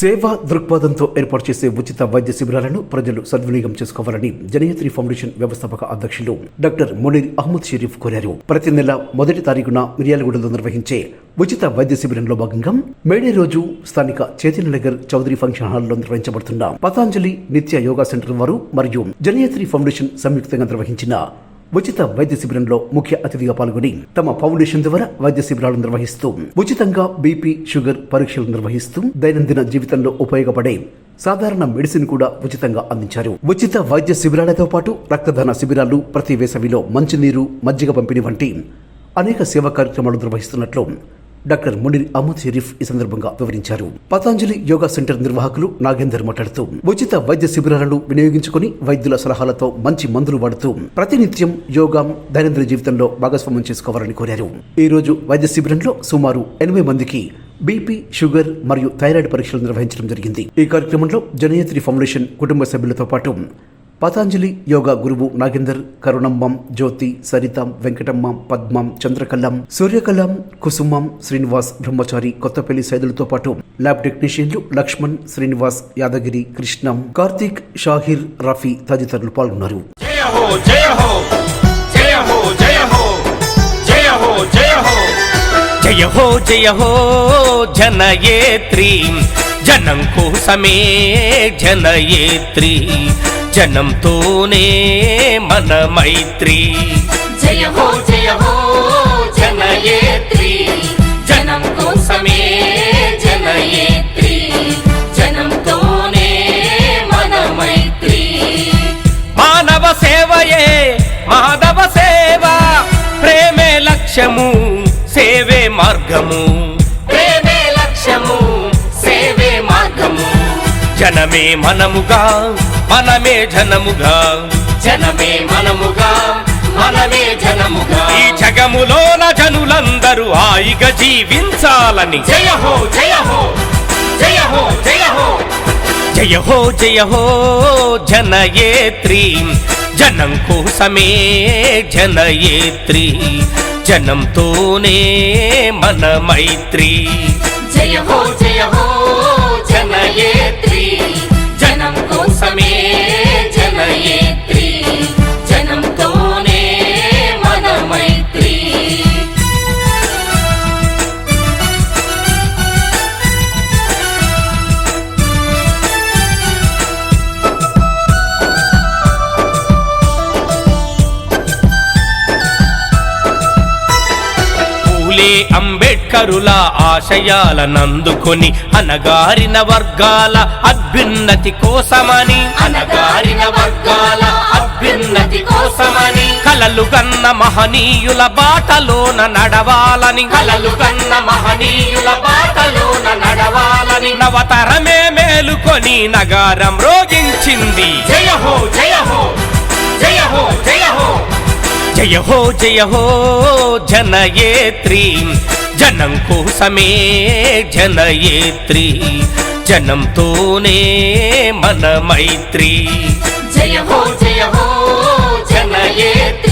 సేవా దృక్పథంతో ఏర్పాటు చేసే ఉచిత వైద్య శిబిరాలను ప్రజలు సద్వినియోగం చేసుకోవాలని జనయత్రి ఫౌండేషన్ వ్యవస్థాపక అధ్యక్షులు డాక్టర్ మునీర్ అహ్మద్ షరీఫ్ కోరారు. ప్రతి నెల మొదటి తారీఖున మిర్యాలగూడలో నిర్వహించే ఉచిత వైద్య శిబిరంలో భాగంగా మేడే రోజు స్థానిక చైతన్య నగర్ చౌదరి ఫంక్షన్ హాల్లో నిర్వహించబడుతున్న పతాంజలి నిత్య యోగా సెంటర్ వారు మరియు జనయత్రి ఫౌండేషన్ సంయుక్తంగా నిర్వహించిన ఉచిత వైద్య శిబిరంలో ముఖ్య అతిథిగా పాల్గొని తమ ఫౌండేషన్ ద్వారా వైద్య శిబిరాలు నిర్వహిస్తూ ఉచితంగా బీపీ షుగర్ పరీక్షలు నిర్వహిస్తూ దైనందిన జీవితంలో ఉపయోగపడే సాధారణ మెడిసిన్ కూడా ఉచితంగా అందించారు. ఉచిత వైద్య శిబిరాలతో పాటు రక్తదాన శిబిరాలు ప్రతి వేసవిలో మంచినీరు మజ్జిగ పంపిణీ వంటి అనేక సేవా కార్యక్రమాలు నిర్వహిస్తున్నట్లు డాక్టర్ మునిర్ అహ్మద్ షరీఫ్ ఈ సందర్భంగా వివరించారు. పతాంజలి యోగా సెంటర్ నిర్వాహకులు నాగేందర్ మాట్లాడుతూ ఉచిత వైద్య శిబిరాలను వినియోగించుకుని వైద్యుల సలహాలతో మంచి మందులు వాడుతూ ప్రతినిత్యం యోగా దైనందిన జీవితంలో భాగస్వామ్యం చేసుకోవాలని కోరారు. ఈ రోజు వైద్య శిబిరంలో సుమారు ఎనభై మందికి బీపీ షుగర్ మరియు థైరాయిడ్ పరీక్షలు నిర్వహించడం జరిగింది. ఈ కార్యక్రమంలో జనయత్రి ఫౌండేషన్ కుటుంబ సభ్యులతో పాటు పతాంజలి యోగా గురువు నాగేందర్ కరుణమ్మం జ్యోతి సరితం వెంకటమ్మ పద్మం చంద్రకల్లం సూర్యకల్లం కుసుమం శ్రీనివాస్ బ్రహ్మచారి కొత్తపల్లి సైదులతో పాటు ల్యాబ్ టెక్నీషియన్లు లక్ష్మణ్ శ్రీనివాస్ యాదగిరి కృష్ణం కార్తీక్ షాహిర్ రఫీ తదితరులు పాల్గొన్నారు. జనయేత్రి జనం కోసమే జనయేత్రి. జనంతోనే మన మైత్రి జయ హో జయ హో జనయేత్రి జనం కోసమే జనయేత్రి జనంతోనే మన మైత్రి మానవ సేవయే మాధవ సేవ ప్రేమే లక్ష్యము సేవే మార్గము జనమే మనముగా మనమే జనముగా. జనమే మనముగా మనమే జనముగా. ఈ జగములోన జనులందరూ హాయిగా జీవించాలని. జయ హో జయ హో జయ హో జయ హో. జయ హో జయ హో జనయేత్రి. జనం కోసమే జనయేత్రి. జనంతోనే మన మైత్రి. జయ హో జయ హో జనయేత్రి. పూలే అంబేడ్కరుల ఆశయాలనందుకొని అనగారిన వర్గాల అభ్యున్నతి కోసమని. అనగారిన వర్గాల అభ్యున్నతి కోసమని. కలలు గన్న మహనీయుల బాటలోన నడవాలని. కలలు కన్న మహనీయుల బాటలోన నడవాలని. నవతరమే మేలుకొని నగారం రోగించింది. జయ హో జయ హో జయ హో జయ హో. జయ హో జయ హో జనయేత్రి. జనం కోసమే జనయేత్రి. జనంతోనే మన మైత్రి. జయ హో జయ హో జనయేత్రి.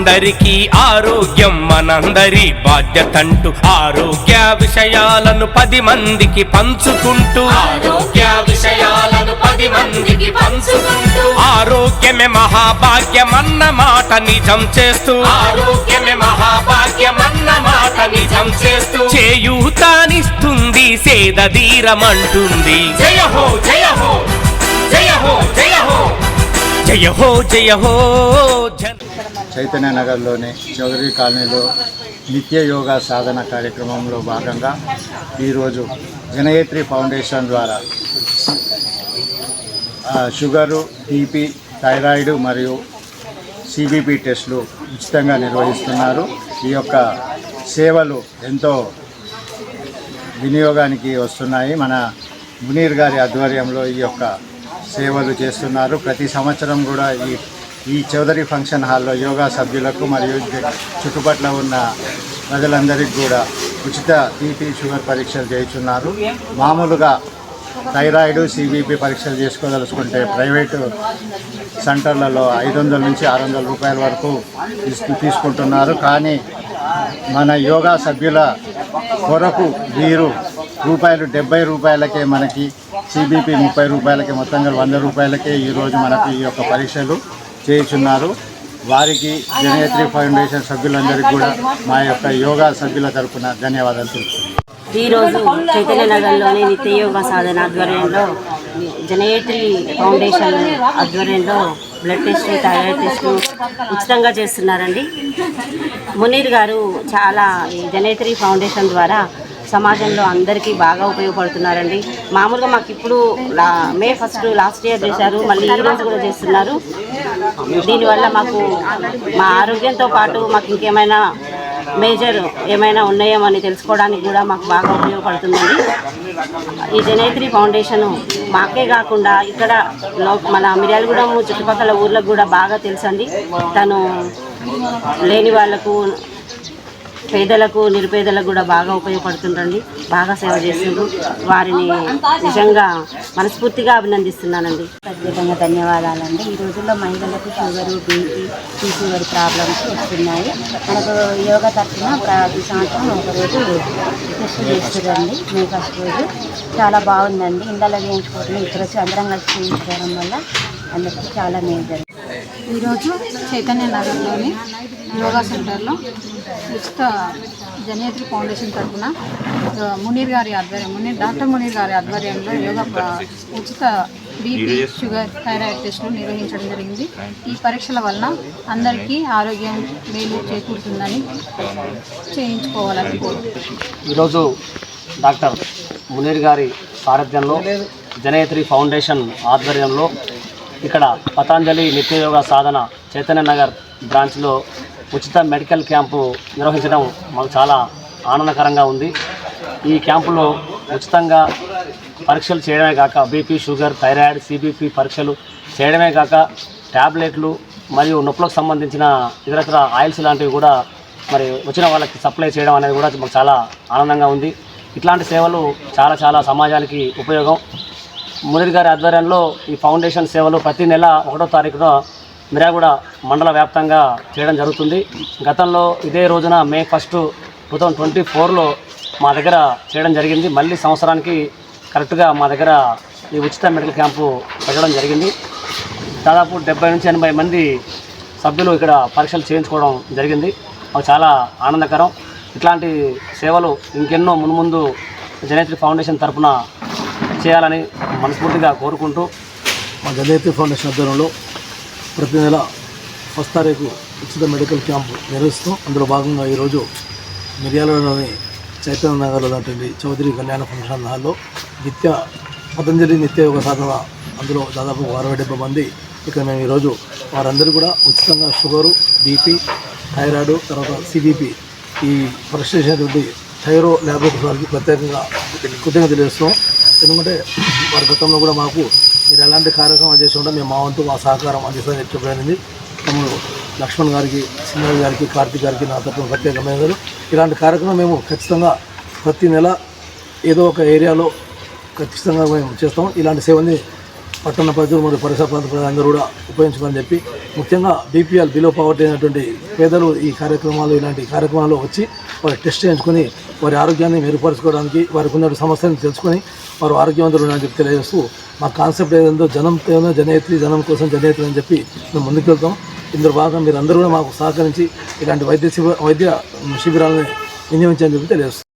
అందరికీ ఆరోగ్యం మనందరి బాధ్యతంటూ ఆరోగ్య విషయాలను పది మందికి పంచుకుంటూ. ఆరోగ్య విషయాలను పది మందికి పంచుకుంటూ. ఆరోగ్యమే మహాభాగ్యమన్న మాట నిజం చేస్తూ. ఆరోగ్యమే మహాభాగ్యమన్న మాట నిజం చేస్తూ. చేయూతానిస్తుంది సేదధీరమంటుంది. జయ హో జయ హో జయ హో జయ హో. జయ హో జయ హో జన చైతన్య నగర్లోని చౌదరి కాలనీలో నిత్య యోగా సాధన కార్యక్రమంలో భాగంగా ఈరోజు జనయత్రి ఫౌండేషన్ ద్వారా షుగరు బీపీ థైరాయిడ్ మరియు సిబిపి టెస్టులు ఉచితంగా నిర్వహిస్తున్నారు. ఈ యొక్క సేవలు ఎంతో వినియోగానికి వస్తున్నాయి. మన మునీర్ గారి ఆధ్వర్యంలో ఈ యొక్క సేవలు చేస్తున్నారు. ప్రతి సంవత్సరం కూడా ఈ ఈ చౌదరి ఫంక్షన్ హాల్లో యోగా సభ్యులకు మరియు చుట్టుపట్ల ఉన్న ప్రజలందరికీ కూడా ఉచిత బీపీ షుగర్ పరీక్షలు చేస్తున్నారు మామూలుగా థైరాయిడ్ సిబిపి పరీక్షలు చేసుకోదలుచుకుంటే ప్రైవేటు సెంటర్లలో ఐదు వందల నుంచి ఆరు వందల రూపాయల వరకు తీసు- తీసుకుంటున్నారు. కానీ మన యోగా సభ్యుల కొరకు వీరు రూపాయలు డెబ్బై రూపాయలకే మనకి సిబిపి ముప్పై రూపాయలకే మొత్తంగా వంద రూపాయలకే ఈరోజు మనకి ఈ యొక్క పరీక్షలు చేయుచున్నారు వారికి జనయత్రి ఫౌండేషన్ సభ్యులందరికీ కూడా మా యొక్క యోగా సభ్యుల తరపున ధన్యవాదాలు తెలుపుతున్నాను ఈరోజు చైతన్య నగర్లోని నిత్య యోగ సాధన ఆధ్వర్యంలో జనయేట్రి ఫౌండేషన్ ఆధ్వర్యంలో బ్లడ్ టెస్ట్ థైరాయిడ్ టెస్ట్ ఉచితంగా చేస్తున్నారండి. మునీర్ గారు చాలా ఈ ఫౌండేషన్ ద్వారా సమాజంలో అందరికీ బాగా ఉపయోగపడుతున్నారండి. మామూలుగా మాకు ఇప్పుడు లా మే ఫస్ట్ లాస్ట్ ఇయర్ చేశారు మళ్ళీ ఈ రోజు కూడా చేస్తున్నారు. దీనివల్ల మాకు మా ఆరోగ్యంతో పాటు మాకు ఇంకేమైనా మేజర్ ఏమైనా ఉన్నాయేమో అని తెలుసుకోవడానికి కూడా మాకు బాగా ఉపయోగపడుతుందండి. ఈ జనేత్రి ఫౌండేషన్ మాకే కాకుండా ఇక్కడ మన మిర్యాలగూడెం చుట్టుపక్కల ఊర్లకు కూడా బాగా తెలుసండి. తను లేని వాళ్ళకు పేదలకు నిరుపేదలకు కూడా బాగా ఉపయోగపడుతుండండి బాగా సేవ చేస్తుండ్రు. వారిని నిజంగా మనస్ఫూర్తిగా అభినందిస్తున్నానండి. ప్రత్యేకంగా ధన్యవాదాలండి. ఈ రోజుల్లో మహిళలకు షుగరు బీపీ పీసీఓడి ప్రాబ్లమ్స్ వస్తున్నాయి. మనకు యోగా తరఫున ప్రతి సంవత్సరం ఒకరోజు టెస్ట్ చేస్తుందండి మే ఫస్ట్ రోజు. చాలా బాగుందండి. ఇందాలో వేయించుకోవడం ఇక్కడ వచ్చి అందరం కలిసి చేయించుకోవడం వల్ల అందరికీ చాలా మేలు జరుగుతుంది. ఈరోజు చైతన్య నగర్లోని యోగా సెంటర్లో ఉచిత జనేత్రి ఫౌండేషన్ తరఫున మునీర్ గారి ఆధ్వర్యం మునీర్ డాక్టర్ మునీర్ గారి ఆధ్వర్యంలో యోగా ఉచిత బీపీ షుగర్ థైరాయిడ్ టెస్టులు నిర్వహించడం జరిగింది. ఈ పరీక్షల వలన అందరికీ ఆరోగ్యం మేలు చేకూరుతుందని చేయించుకోవాలని ఈరోజు డాక్టర్ మునీర్ గారి సారథ్యంలో జనయత్రి ఫౌండేషన్ ఆధ్వర్యంలో ఇక్కడ పతాంజలి నిత్యయోగ సాధన చైతన్య నగర్ బ్రాంచ్లో ఉచిత మెడికల్ క్యాంపు నిర్వహించడం మాకు చాలా ఆనందకరంగా ఉంది. ఈ క్యాంపులో ఉచితంగా పరీక్షలు చేయడమే కాక బీపీ షుగర్ థైరాయిడ్ సిబిపి పరీక్షలు చేయడమే కాక ట్యాబ్లెట్లు మరియు నొప్పులకు సంబంధించిన ఇతరతర ఆయిల్స్ లాంటివి కూడా మరి వచ్చిన వాళ్ళకి సప్లై చేయడం అనేది కూడా మాకు చాలా ఆనందంగా ఉంది. ఇట్లాంటి సేవలు చాలా చాలా సమాజానికి ఉపయోగం. మురళి గారి ఆధ్వర్యంలో ఈ ఫౌండేషన్ సేవలు ప్రతి నెల ఒకటో తారీఖున మిరాగూడ మండల వ్యాప్తంగా చేయడం జరుగుతుంది. గతంలో ఇదే రోజున May first two thousand twenty ఫోర్లో మా దగ్గర చేయడం జరిగింది. మళ్ళీ సంవత్సరానికి కరెక్ట్గా మా దగ్గర ఈ ఉచిత మెడికల్ క్యాంపు పెట్టడం జరిగింది. దాదాపు డెబ్బై నుంచి ఎనభై మంది సభ్యులు ఇక్కడ పరీక్షలు చేయించుకోవడం జరిగింది. అవి చాలా ఆనందకరం. ఇట్లాంటి సేవలు ఇంకెన్నో మున్ముందు జనేత్రి ఫౌండేషన్ తరఫున చేయాలని మనస్ఫూర్తిగా కోరుకుంటూ మా జనేత్రి ఫౌండేషన్ ఆధ్వర్యంలో ప్రతి నెల ఫస్ట్ తారీఖు ఉచిత మెడికల్ క్యాంపు నిర్వహిస్తాం. అందులో భాగంగా ఈరోజు మిర్యాలలోని చైతన్య నగర్లో ఉన్నటువంటి చౌదరి కళ్యాణ ఫంక్షన్ హాల్లో నిత్య పతంజలి నిత్య యోగ సాధన అందులో దాదాపు అరవై డెబ్బై మంది. ఇక్కడ మేము ఈరోజు వారందరూ కూడా ఉచితంగా షుగరు బీపీ థైరాయిడ్ తర్వాత సిబిపి ఈ పరీక్ష చేసినటువంటి థైరో ల్యాబొరేటరీ వారికి ప్రత్యేకంగా కృతజ్ఞత తెలియజేస్తున్నాం ఎందుకంటే వారి గతంలో కూడా మాకు మీరు ఎలాంటి కార్యక్రమం చేసి ఉంటే మేము మా వంతు మా సహకారం అందిస్తామని చెప్పబడింది తమ్ముడు లక్ష్మణ్ గారికి సింగర్ గారికి కార్తీక్ గారికి నా తరఫున ప్రత్యేకమైన ఇలాంటి కార్యక్రమం మేము ఖచ్చితంగా ప్రతి నెల ఏదో ఒక ఏరియాలో ఖచ్చితంగా మేము చేస్తాం ఇలాంటి సేవల్ని పట్టణ ప్రజలు మరియు పరిసర ప్రాంత ప్రజలందరూ కూడా ఉపయోగించుకోవాలని చెప్పి ముఖ్యంగా బీపీఎల్ బిలో పవర్టీ అయినటువంటి పేదలు ఈ కార్యక్రమాలు ఇలాంటి కార్యక్రమాల్లో వచ్చి వారి టెస్ట్ చేయించుకొని వారి ఆరోగ్యాన్ని మెరుగుపరచుకోవడానికి వారికి ఉన్న సమస్యలను తెలుసుకొని వారు ఆరోగ్యవంతులు ఉన్నారని చెప్పి తెలియజేస్తూ మా కాన్సెప్ట్ ఏదందో జనం జనయత్రి జనం కోసం జనయత్రి అని చెప్పి మేము ముందుకు వెళ్తాం ఇందులో భాగంగా మీరు అందరూ కూడా మాకు సహకరించి ఇలాంటి వైద్య శిబి వైద్య శిబిరాలను వినియోగించని చెప్పి తెలియజేస్తాం